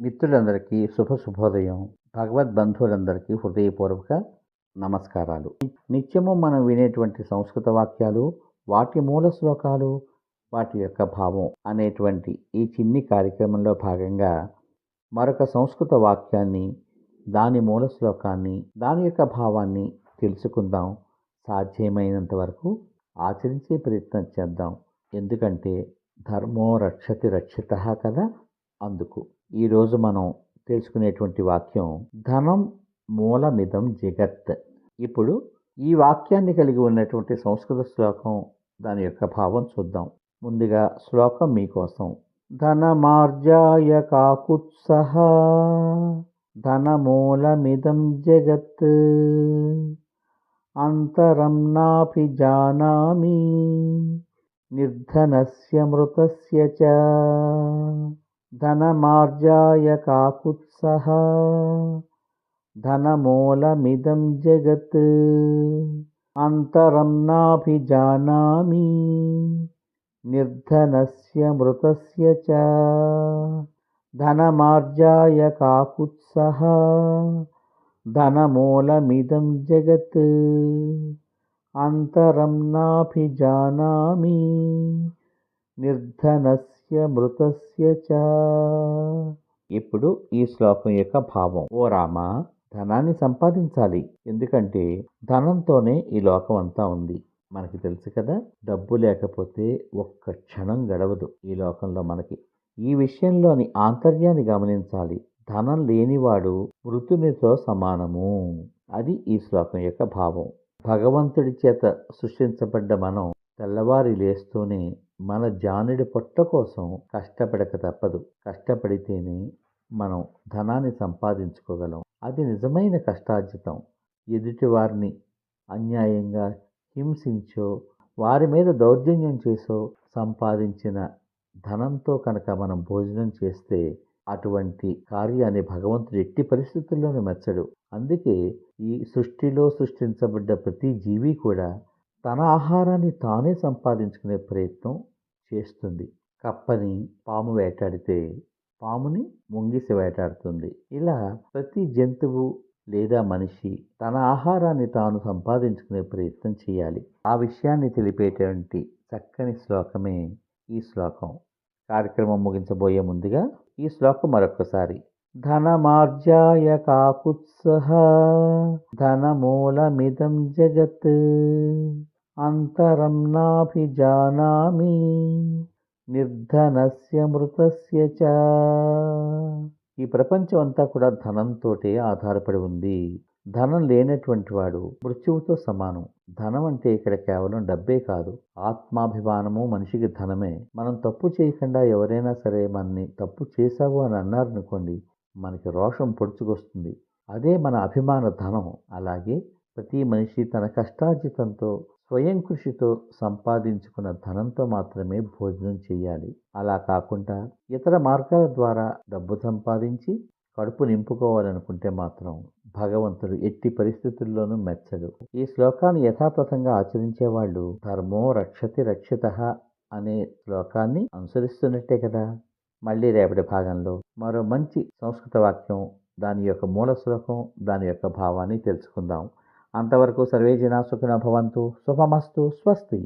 మిత్రులందరికీ శుభ శుభోదయం. భగవద్ బంధువులందరికీ హృదయపూర్వక నమస్కారాలు. నిత్యము మనం వినేటువంటి సంస్కృత వాక్యాలు వాటి మూల శ్లోకాలు వాటి యొక్క భావం అనేటువంటి ఈ చిన్ని కార్యక్రమంలో భాగంగా మరొక సంస్కృత వాక్యాన్ని దాని మూల శ్లోకాన్ని దాని యొక్క భావాన్ని తెలుసుకుందాం. సాధ్యమైనంత వరకు ఆచరించే ప్రయత్నం చేద్దాం. ఎందుకంటే ధర్మో రక్షతి రక్షిత కదా? అందుకు ఈరోజు మనం తెలుసుకునేటువంటి వాక్యం ధనం మూలమిదం జగత్. ఇప్పుడు ఈ వాక్యాన్ని కలిగి ఉన్నటువంటి సంస్కృత శ్లోకం దాని యొక్క భావం చూద్దాం. ముందుగా శ్లోకం మీకోసం. ధనమార్జాయ కాకుత్సహ ధనమూలమిదం జగత్. అంతరం నాపి జానామి నిర్ధనస్య మృతస్య చ. ధనమార్జాయ కాకుత్సహ ధనమూలమిదం జగత్ అంతరం నాభిజానామి నిర్ధనస్య మృతస్య చ ధనమార్జాయ కాకుత్సహ ధనమూలమిదం జగత్ అంతరం నాభిజానామి మృతస్య చ. ఇప్పుడు ఈ శ్లోకం యొక్క భావం. ఓ రామ ధనాన్ని సంపాదించాలి. ఎందుకంటే ధనంతోనే ఈ లోకం అంతా ఉంది. మనకి తెలుసు కదా డబ్బు లేకపోతే ఒక్క క్షణం గడవదు ఈ లోకంలో మనకి. ఈ విషయంలోని ఆంతర్యాన్ని గమనించాలి. ధనం లేనివాడు మృతునితో సమానము. అది ఈ శ్లోకం యొక్క భావం. భగవంతుడి చేత సృష్టించబడ్డ మనం తెల్లవారి లేస్తూనే మన జానుడి పొట్ట కోసం కష్టపడక తప్పదు. కష్టపడితేనే మనం ధనాన్ని సంపాదించుకోగలం. అది నిజమైన కష్టార్జితం. ఎదుటి వారిని అన్యాయంగా హింసించో వారి మీద దౌర్జన్యం చేసో సంపాదించిన ధనంతో కనుక మనం భోజనం చేస్తే అటువంటి కార్యాన్ని భగవంతుడు ఎట్టి పరిస్థితుల్లోనూ మెచ్చడు. అందుకే ఈ సృష్టిలో సృష్టించబడ్డ ప్రతి జీవి కూడా తన ఆహారాన్ని తానే సంపాదించుకునే ప్రయత్నం చేస్తుంది. కప్పని పాము వేటాడితే పాముని ముంగిసి వేటాడుతుంది. ఇలా ప్రతి జంతువు లేదా మనిషి తన ఆహారాన్ని తాను సంపాదించుకునే ప్రయత్నం చేయాలి. ఆ విషయాన్ని తెలిపేటువంటి చక్కని శ్లోకమే ఈ శ్లోకం. కార్యక్రమం ముగించబోయే ముందుగా ఈ శ్లోకం మరొకసారి ధనమార్జాయ కాకుత్సహ ధనమూలమిదం జగత్ అంతరం నాభిజానామి నిర్ధనస్య మృతస్య చ. ఈ ప్రపంచం అంతా కూడా ధనంతోటే ఆధారపడి ఉంది. ధనం లేనటువంటి వాడు మృత్యువుతో సమానం. ధనం అంటే ఇక్కడ కేవలం డబ్బే కాదు. ఆత్మాభిమానము మనిషికి ధనమే. మనం తప్పు చేయకుండా ఎవరైనా సరే మనని తప్పు చేశావు అని అన్నారనుకోండి మనకి రోషం పొడుచుకొస్తుంది. అదే మన అభిమాన ధనం. అలాగే ప్రతి మనిషి తన కష్టార్జితంతో స్వయం కృషితో సంపాదించుకున్న ధనంతో మాత్రమే భోజనం చేయాలి. అలా కాకుండా ఇతర మార్గాల ద్వారా డబ్బు సంపాదించి కడుపు నింపుకోవాలనుకుంటే మాత్రం భగవంతుడు ఎట్టి పరిస్థితుల్లోనూ మెచ్చడు. ఈ శ్లోకాన్ని యథాతథంగా ఆచరించే వాళ్ళు ధర్మో రక్షతి రక్షిత అనే శ్లోకాన్ని అనుసరిస్తున్నట్టే కదా. మళ్ళీ రేపటి భాగంలో మరో మంచి సంస్కృత వాక్యం దాని యొక్క మూల శ్లోకం దాని యొక్క భావాన్ని తెలుసుకుందాం. అంతవరకు సర్వే జనా సుఖిన భవంతు శుభమస్తు స్వస్తి.